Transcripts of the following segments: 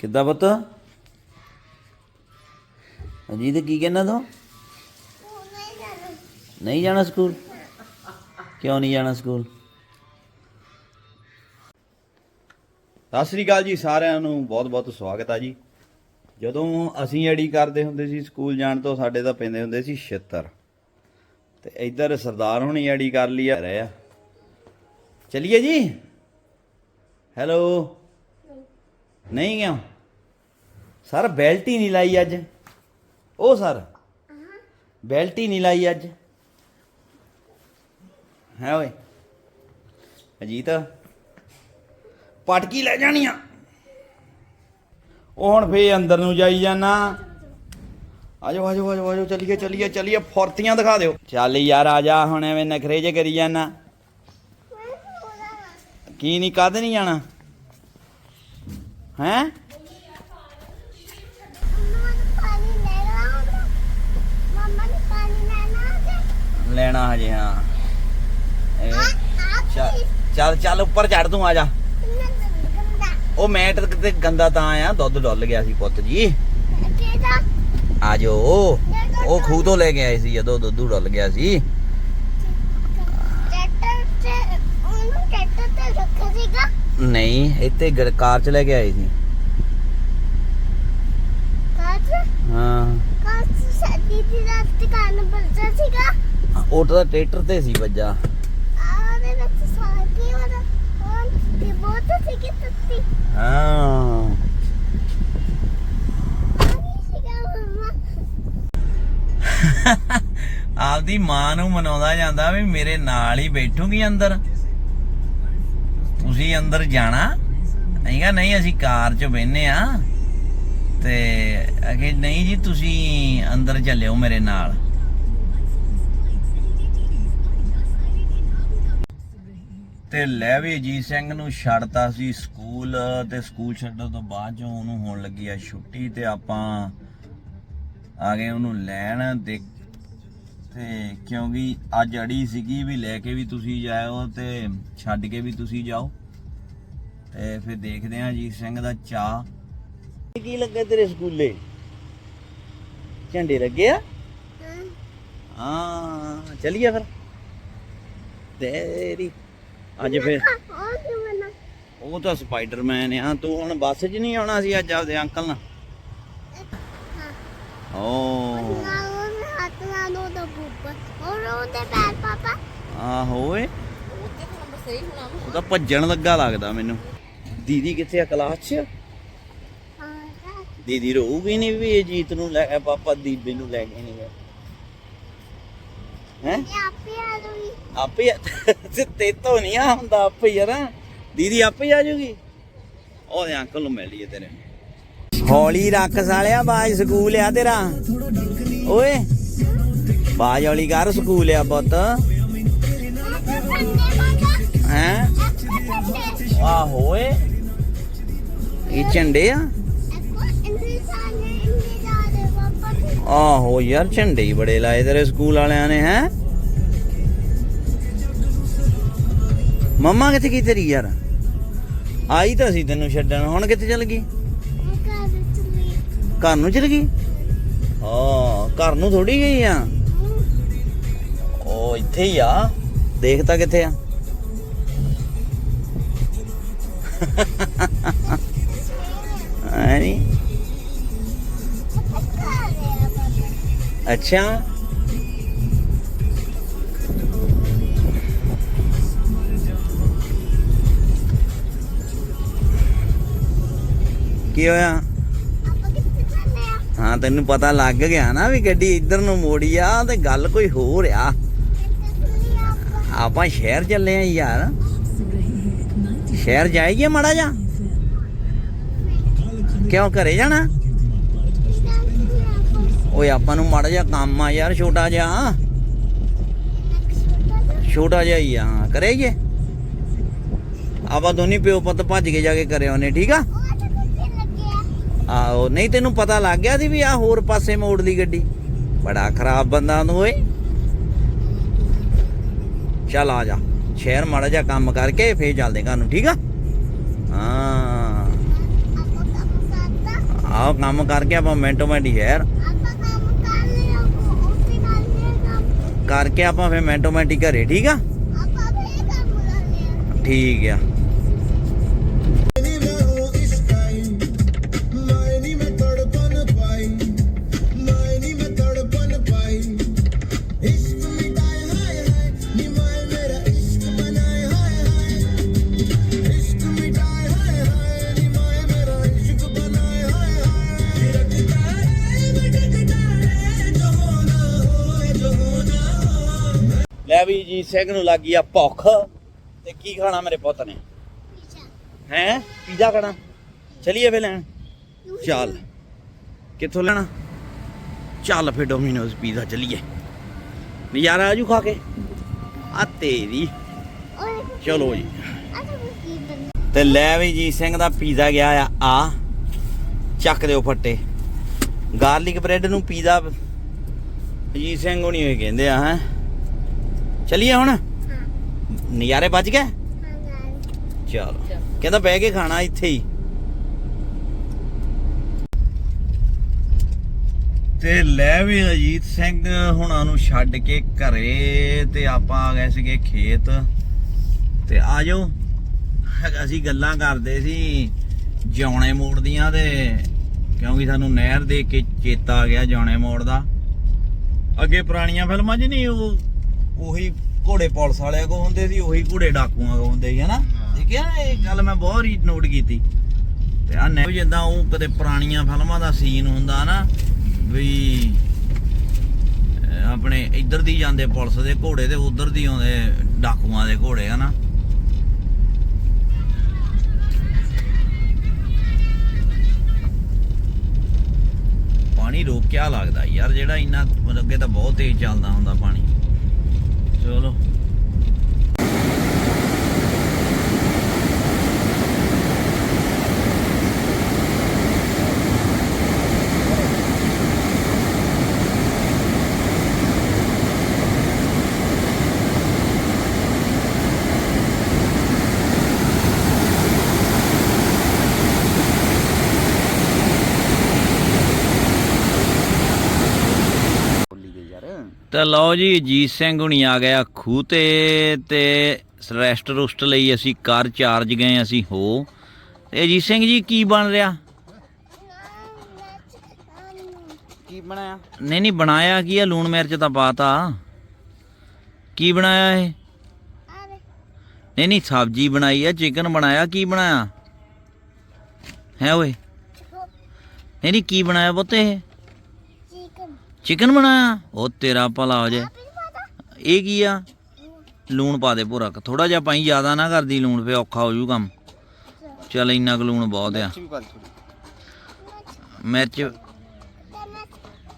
ਕਿੱਦਾਂ ਪੁੱਤ? ਅਜੀਤ, ਕੀ ਕਹਿਣਾ ਤੂੰ? ਨਹੀਂ ਜਾਣਾ ਸਕੂਲ? ਕਿਉਂ ਨਹੀਂ ਜਾਣਾ ਸਕੂਲ? ਸਤਿ ਸ੍ਰੀ ਅਕਾਲ ਜੀ ਸਾਰਿਆਂ ਨੂੰ, ਬਹੁਤ-ਬਹੁਤ ਸਵਾਗਤ ਆ ਜੀ। ਜਦੋਂ ਅਸੀਂ ਐਡੀ ਕਰਦੇ ਹੁੰਦੇ ਸੀ ਸਕੂਲ ਜਾਣ ਤੋਂ, ਸਾਡੇ ਤਾਂ ਪੈਂਦੇ ਹੁੰਦੇ ਸੀ ਛਿੱਤਰ। ਤੇ ਇੱਧਰ ਸਰਦਾਰ ਹੁਣੀ ਐਡੀ ਕਰ ਲਈ ਆ। ਰਹੇ ਆ। ਚਲਿਏ ਜੀ? ਹੈਲੋ ਨਹੀਂ ਗਿਆ। ਸਰ ਬੈਲਟ ਹੀ ਨਹੀਂ ਲਾਈ ਅੱਜ। ਉਹ ਸਰ ਬੈਲਟ ਹੀ ਨਹੀਂ ਲਾਈ ਅੱਜ। ਹੈ ਓਏ। ਅਜੀਤ, ਪਟਕੀ ਲੈ ਜਾਣੀ ਆ। ਉਹ ਹੁਣ ਫੇ ਅੰਦਰ ਨੂੰ ਜਾਈ ਜਾਣਾ ਆਜੋ ਆਜੋ ਆਜੋ ਆਜੋ, ਚੱਲੀਏ ਚੱਲੀਏ ਚੱਲੀਏ। ਫੁਰਤੀਆਂ ਦਿਖਾ ਦਿਓ। ਚੱਲ ਯਾਰ, ਆ ਜਾ। ਹੁਣ ਐਵੇਂ ਨਖਰੇ ਜੇ ਕਰੀ ਜਾਣਾ ਕੀ ਨਹੀਂ ਕਦ ਨਹੀਂ ਜਾਣਾ? ਹੈ? ਲੈਣਾ ਹਜੇ ਹਾਂ। ਇਹ ਚੱਲ- ਚੱਲ ਚੱਲ ਉੱਪਰ ਚੜ ਤੂੰ ਆ ਜਾ। ਉਹ ਮੈਟ ਤੇ ਗੰਦਾ ਤਾਂ ਆ ਦੁੱਧ ਡੁੱਲ ਗਿਆ ਸੀ ਪੁੱਤ ਜੀ। ਆ ਜੋ ਉਹ ਖੂਹ ਤੋਂ ਲੈ ਕੇ ਆਏ ਸੀ ਜਦੋਂ ਦੁੱਧ ਡੁੱਲ ਗਿਆ ਸੀ। ਨਹੀਂ ਇੱਥੇ ਕਾਰ ਚ ਲੈ ਕੇ ਆਏ ਸੀ। ਹਾਂ। ਉਹ ਤਾਂ ਟਰੈਕਟਰ ਤੇ ਸੀ ਵੱਜਾ। ਹਾਂ। ਆਪਦੀ ਮਾਂ ਨੂੰ ਮਨਾਉਂਦਾ ਜਾਂਦਾ ਵੀ ਮੇਰੇ ਨਾਲ ਹੀ ਬੈਠੂਗੀ ਅੰਦਰ। ਤੁਸੀਂ ਅੰਦਰ ਜਾਣਾ। ਅਹੀਂਗਾ ਨਹੀਂ, ਅਸੀਂ ਕਾਰ 'ਚ ਬੈਨੇ ਆ ਤੇ ਅਗੇ ਨਹੀਂ ਜੀ, ਤੁਸੀਂ ਅੰਦਰ ਚੱਲਿਓ ਮੇਰੇ ਨਾਲ। ਤੇ ਲੈ ਵੀ ਜੀ ਸਿੰਘ ਨੂੰ ਛੱਡਤਾ ਸੀ ਸਕੂਲ ਤੇ ਸਕੂਲ ਛੱਡਣ ਤੋਂ ਬਾਅਦ ਜੋ ਉਹਨੂੰ ਹੋਣ ਲੱਗੀ ਆ ਛੁੱਟੀ ਤੇ ਆਪਾਂ ਆ ਗਏ ਉਹਨੂੰ ਲੈਣ ਦੇ ਤੇ ਕਿਉਂਕਿ ਅੱਜ ਅੜੀ ਸੀਗੀ ਵੀ ਲੈ ਕੇ ਵੀ ਤੁਸੀਂ ਜਾਇਓ ਤੇ ਛੱਡ ਕੇ ਵੀ ਤੁਸੀਂ ਜਾਓ। ਤੇ ਫਿਰ ਦੇਖਦੇ ਆਂ ਜੀ ਸਿੰਘ ਦਾ ਚਾਹ ਕੀ ਲੱਗਾ ਤੇਰੇ ਸਕੂਲੇ? ਝੰਡੇ ਲੱਗੇ ਆ? ਹਾਂ। ਚਲੀਏ ਫਿਰ। ਤੇਰੀ ਅੱਜ ਫਿਰ ਉਹ ਤਾਂ ਸਪਾਈਡਰਮੈਨ ਆ ਤੂੰ ਹੁਣ ਬੱਸ 'ਚ ਨਹੀਂ ਆਉਣਾ ਸੀ ਅੱਜ ਆਪਦੇ ਅੰਕਲ ਨਾਲ? ਓ ਆਹੋ ਓਏ। ਉਹ ਤਾਂ ਭੱਜਣ ਲੱਗਾ ਲੱਗਦਾ ਮੈਨੂੰ। ਦੀਦੀ ਕਿੱਥੇ ਆ ਕਲਾਸ 'ਚ? ਦੀਦੀ ਰਹੂਗੀ ਨਹੀਂ ਵੀ ਇਹ ਜੀਤ ਨੂੰ ਲੈ ਪਾਪਾ ਦੀਦੀ ਨੂੰ ਲੈ ਕੇ ਨਹੀਂ ਗਏ। ਹੈ? ਆਪੇ ਤੇ ਤੇ ਤੋਂ ਨਹੀਂ ਆ ਹੁੰਦਾ ਆਪੇ ਯਾਰ ਦੀਦੀ ਆਪੇ ਹੀ ਆ ਜੂਗੀ? ਉਹਦੇ ਅੰਕਲ ਨੂੰ ਮਿਲ ਲਈਏ ਤੇਰੇ ਹੌਲੀ ਰੱਖ ਸਾਲਿਆ ਬਾਜ ਸਕੂਲ ਆ ਤੇਰਾ। ਓਏ ਬਾਜ ਹੌਲੀ ਕਰ ਸਕੂਲ ਆ ਪੁੱਤ। ਹੈ? ਆਹੋ ਓਏ। ਇਹ ਝੰਡੇ ਆ? ਆਹੋ ਯਾਰ, ਝੰਡੇ ਹੀ ਬੜੇ ਲਾਏ ਤੇਰੇ ਸਕੂਲ ਵਾਲਿਆਂ ਨੇ, ਹੈ? ਮੰਮਾ ਕਿੱਥੇ ਗਈ ਤੇਰੀ ਯਾਰ? ਆਈ ਤਾਂ ਸੀ ਤੈਨੂੰ ਛੱਡਣ, ਹੁਣ ਕਿੱਥੇ ਚਲ ਗਈ? ਘਰ ਨੂੰ ਚਲ ਗਈ? ਹਾਂ, ਘਰ ਨੂੰ ਥੋੜੀ ਗਈ ਆ? ਉਹ ਇੱਥੇ ਹੀ ਆ। ਦੇਖਤਾ ਕਿੱਥੇ ਆ? ਨਹੀਂ ਅੱਛਾ। ਕੀ ਹੋਇਆ? ਹਾਂ ਤੈਨੂੰ ਪਤਾ ਲੱਗ ਗਿਆ ਨਾ ਵੀ ਗੱਡੀ ਇੱਧਰ ਨੂੰ ਮੋੜੀ ਆ ਤੇ ਗੱਲ ਕੋਈ ਹੋਰ ਆ। ਆਪਾਂ ਸ਼ਹਿਰ ਚੱਲੇ ਆ ਯਾਰ। ਸ਼ਹਿਰ ਜਾਈਏ ਮਾੜਾ ਜਾ ਕਿਉਂ ਘਰੇ ਜਾਣਾ? ਓਏ, ਆਪਾਂ ਨੂੰ ਮਾੜਾ ਜਿਹਾ ਕੰਮ ਆ ਯਾਰ, ਛੋਟਾ ਜਿਹਾ। ਛੋਟਾ ਜਿਹਾ ਹੀ ਆ, ਹਾਂ ਕਰੇਗੇ ਆਪਾਂ ਦੋਨੇ ਪਿਓ ਪੁੱਤ ਭੱਜ ਕੇ ਜਾ ਕੇ ਕਰੇ ਉਹਨੇ ਠੀਕ ਆ? ਆਹੋ, ਨਹੀਂ ਤੈਨੂੰ ਪਤਾ ਲੱਗ ਗਿਆ ਸੀ ਵੀ ਆ ਹੋਰ ਪਾਸੇ ਮੋੜ ਲਈ ਗੱਡੀ। ਬੜਾ ਖਰਾਬ ਬੰਦਾ ਨੂੰ ਓਏ। ਚੱਲ ਆ ਜਾ, ਸ਼ਹਿਰ ਮਾੜਾ ਜਿਹਾ ਕੰਮ ਕਰਕੇ ਫੇਰ ਚੱਲਦੇ ਘਰ ਨੂੰ, ਠੀਕ ਆ? ਹਾਂ। ਆਹ ਕੰਮ ਕਰਕੇ ਆਪਾਂ ਮਿੰਟੋ ਮਿੰਟ ਯਾਰ। ਆਪਾਂ ਕੰਮ ਕਰ ਲਿਆ ਉਹ ਵੀ ਕਰ ਲਿਆ ਕੰਮ। ਕਰਕੇ ਆਪਾਂ ਫੇ ਮਿੰਟੋ ਮਿੰਟ ਹੀ ਘਰੇ ਠੀਕ ਆ? ਆਪਾਂ ਵੀ ਕੰਮ ਕਰ ਲਿਆ। ਠੀਕ ਆ। ਲੈ ਵੀ ਜੀ ਸਿੰਘ ਨੂੰ ਲੱਗੀ ਆ ਭੁੱਖ ਤੇ ਕੀ ਖਾਣਾ ਮੇਰੇ ਪੁੱਤ ਨੇ? ਹੈ? ਪੀਜ਼ਾ ਖਾਣਾ? ਚਲੀਏ ਫੇ ਲੈਣ? ਚੱਲ। ਕਿੱਥੋਂ ਲੈਣਾ? ਚੱਲ ਫੇ ਡੋਮੀਨੋਜ਼ ਪੀਜ਼ਾ ਚਲੀਏ। ਨਜ਼ਾਰਾ ਆਜੂ ਖਾ ਕੇ। ਆ ਤੇਰੀ। ਚਲੋ ਜੀ। ਤੇ ਲੈ ਵੀ ਜੀ ਸਿੰਘ ਦਾ ਪੀਜ਼ਾ ਗਿਆ ਆ ਆ। ਚੱਕ ਦਿਓ ਫੱਟੇ। ਗਾਰਲਿਕ ਬ੍ਰੈਡ ਨੂੰ ਪੀਜ਼ਾ ਜੀ ਸਿੰਘ ਹੋਣੀ ਹੋਏ ਕਹਿੰਦੇ ਆ ਹੈ। ਚਲੀਏ ਹੁਣ? ਨਜ਼ਾਰੇ ਵੱਜ ਗਏ? ਚਲੋ। ਕਹਿੰਦਾ ਬਹਿ ਕੇ ਖਾਣਾ ਇੱਥੇ ਹੀ। ਤੇ ਲੈ ਵੀ ਅਜੀਤ ਸਿੰਘ ਹੁਣਾਂ ਨੂੰ ਛੱਡ ਕੇ ਘਰੇ ਤੇ ਆਪਾਂ ਆ ਗਏ ਸੀਗੇ ਖੇਤ। ਤੇ ਆ ਜਾਓ ਅਸੀਂ ਗੱਲਾਂ ਕਰਦੇ ਸੀ ਜੌਣੇ ਮੋੜ ਦੀਆਂ ਤੇ ਕਿਉਂਕਿ ਸਾਨੂੰ ਨਹਿਰ ਦੇ ਕੇ ਚੇਤਾ ਆ ਗਿਆ ਜੌਣੇ ਮੋੜ ਦਾ। ਅੱਗੇ ਪੁਰਾਣੀਆਂ ਫਿਲਮਾਂ 'ਚ ਨਹੀਂ ਉਹ ਉਹੀ ਘੋੜੇ ਪੁਲਿਸ ਵਾਲਿਆਂ ਕੋ ਹੁੰਦੇ ਸੀ ਉਹੀ ਘੋੜੇ ਡਾਕੂਆਂ ਕੋ ਹੁੰਦੇ ਸੀ ਹਨਾ? ਠੀਕ ਹੈ ਨਾ? ਇਹ ਗੱਲ ਮੈਂ ਬਹੁਤ ਹੀ ਨੋਟ ਕੀਤੀ। ਤੇ ਆ ਨਹਿਰ ਜਿੱਦਾਂ ਉਹ ਕਦੇ ਪੁਰਾਣੀਆਂ ਫਿਲਮਾਂ ਦਾ ਸੀਨ ਹੁੰਦਾ ਨਾ ਵੀ ਆਪਣੇ ਇੱਧਰ ਦੀ ਜਾਂਦੇ ਪੁਲਿਸ ਦੇ ਘੋੜੇ ਤੇ ਉਧਰ ਦੀ ਆਉਂਦੇ ਡਾਕੂਆਂ ਦੇ ਘੋੜੇ ਹਨਾ? ਪਾਣੀ ਰੋਕਿਆ ਲੱਗਦਾ ਯਾਰ ਜਿਹੜਾ ਇੰਨਾ ਅੱਗੇ ਤਾਂ ਬਹੁਤ ਤੇਜ਼ ਚੱਲਦਾ ਹੁੰਦਾ ਪਾਣੀ। ਚਲੋ ਤੇ ਲਓ ਜੀ ਅਜੀਤ ਸਿੰਘ ਹੁਣੀ ਆ ਗਿਆ ਖੂਹ ਤੇ ਤੇ ਰੈਸਟ ਰੁਸਟ ਲਈ ਅਸੀਂ ਕਾਰ ਚਾਰਜ ਗਏ ਅਸੀਂ ਹੋ। ਤੇ ਅਜੀਤ ਸਿੰਘ ਜੀ ਕੀ ਬਣ ਰਿਹਾ? ਕੀ ਬਣਾਇਆ? ਨਹੀਂ ਨਹੀਂ ਬਣਾਇਆ ਕੀ ਆ? ਲੂਣ ਮਿਰਚ ਤਾਂ ਪਾਤਾ। ਕੀ ਬਣਾਇਆ ਇਹ? ਨਹੀਂ ਨਹੀਂ ਸਬਜ਼ੀ ਬਣਾਈ ਆ ਚਿਕਨ ਬਣਾਇਆ ਕੀ ਬਣਾਇਆ? ਹੈ ਓਏ। ਨਹੀਂ ਨਹੀਂ ਕੀ ਬਣਾਇਆ ਪੁੱਤ ਇਹ? ਚਿਕਨ ਬਣਾਇਆ? ਉਹ ਤੇਰਾ ਭਲਾ ਹੋ ਜਾਏ ਇਹ ਕੀ ਆ? ਲੂਣ ਪਾ ਦੇ ਭੁਰਾ ਥੋੜਾ ਜਿਹਾ ਪਾਈ ਜ਼ਿਆਦਾ ਨਾ ਕਰਦੀ ਲੂਣ ਫੇ ਔਖਾ ਹੋ ਜੂ ਕੰਮ। ਚੱਲ ਇੰਨਾ ਕੁ ਲੂਣ ਬਹੁਤ ਆ। ਮਿਰਚ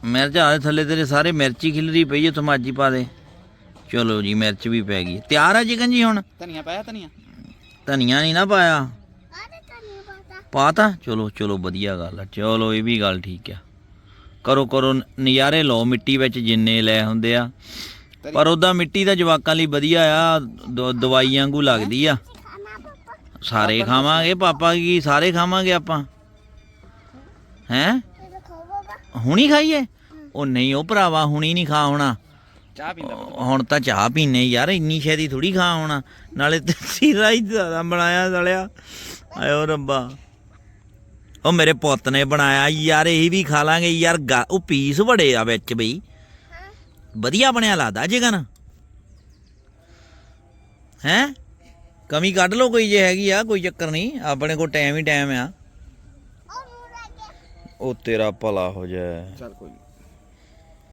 ਮਿਰਚ। ਆ ਥੱਲੇ ਤੇਰੇ ਸਾਰੇ ਮਿਰਚੀ ਖਿਲਰੀ ਪਈ ਹੈ ਤਮਾਜੀ ਪਾ ਦੇ। ਚਲੋ ਜੀ ਮਿਰਚ ਵੀ ਪੈ ਗਈ। ਤਿਆਰ ਆ ਚਿਕਨ ਜੀ ਹੁਣ? ਧਨੀਆ ਪਾਇਆ ਧਨੀਆ? ਧਨੀਆ ਨਹੀਂ ਨਾ ਪਾਇਆ। ਪਾਤਾ? ਚਲੋ ਚਲੋ ਵਧੀਆ ਗੱਲ ਆ। ਚਲੋ ਇਹ ਵੀ ਗੱਲ ਠੀਕ ਆ। ਕਰੋ ਕਰੋ ਨਜ਼ਾਰੇ ਲਓ ਮਿੱਟੀ ਵਿੱਚ ਜਿੰਨੇ ਲੈ ਹੁੰਦੇ ਆ। ਪਰ ਉਹਦਾ ਮਿੱਟੀ ਦਾ ਜਵਾਕਾਂ ਲਈ ਵਧੀਆ ਆ ਦ- ਦਵਾਈ ਵਾਂਗੂ ਲੱਗਦੀ ਆ। ਸਾਰੇ ਖਾਵਾਂਗੇ ਪਾਪਾ ਕੀ ਸਾਰੇ ਖਾਵਾਂਗੇ ਆਪਾਂ? ਹੈਂ? ਹੁਣੀ ਖਾਈਏ? ਉਹ ਨਹੀਂ ਉਹ ਭਰਾਵਾ ਹੁਣੀ ਨਹੀਂ ਖਾ ਹੋਣਾ। ਚਾਹ ਪੀਂਦਾ ਹੁਣ ਤਾਂ ਚਾਹ ਪੀਨੇ ਯਾਰ ਇੰਨੀ ਛੇਤੀ ਥੋੜੀ ਖਾ ਹੋਣਾ। ਨਾਲੇ ਤੇ ਸੀਰਾ ਹੀ ਜ਼ਿਆਦਾ ਬਣਾਇਆ ਸਲਿਆ ਆਇਓ ਰੱਬਾ। ਉਹ ਮੇਰੇ ਪੁੱਤ ਨੇ ਬਣਾਇਆ ਯਾਰ ਇਹ ਵੀ ਖਾ ਲਾਂਗੇ ਯਾਰ ਉਹ ਪੀਸ ਬੜੇ ਆ ਵਿੱਚ ਬਈ। ਵਧੀਆ ਬਣਿਆ ਲੱਗਦਾ ਜਿਗਨ ਹੈ? ਕਮੀ ਕੱਢ ਲਓ ਕੋਈ ਜੇ ਹੈਗੀ ਆ ਕੋਈ ਚੱਕਰ ਨਹੀਂ ਆਪਣੇ ਕੋਲ ਟਾਈਮ ਹੀ ਟਾਈਮ ਆ। ਉਹ ਨੂੰ ਲੱਗੇ ਉਹ ਤੇਰਾ ਭਲਾ ਹੋ ਜਾਏ। ਚੱਲ ਕੋਈ।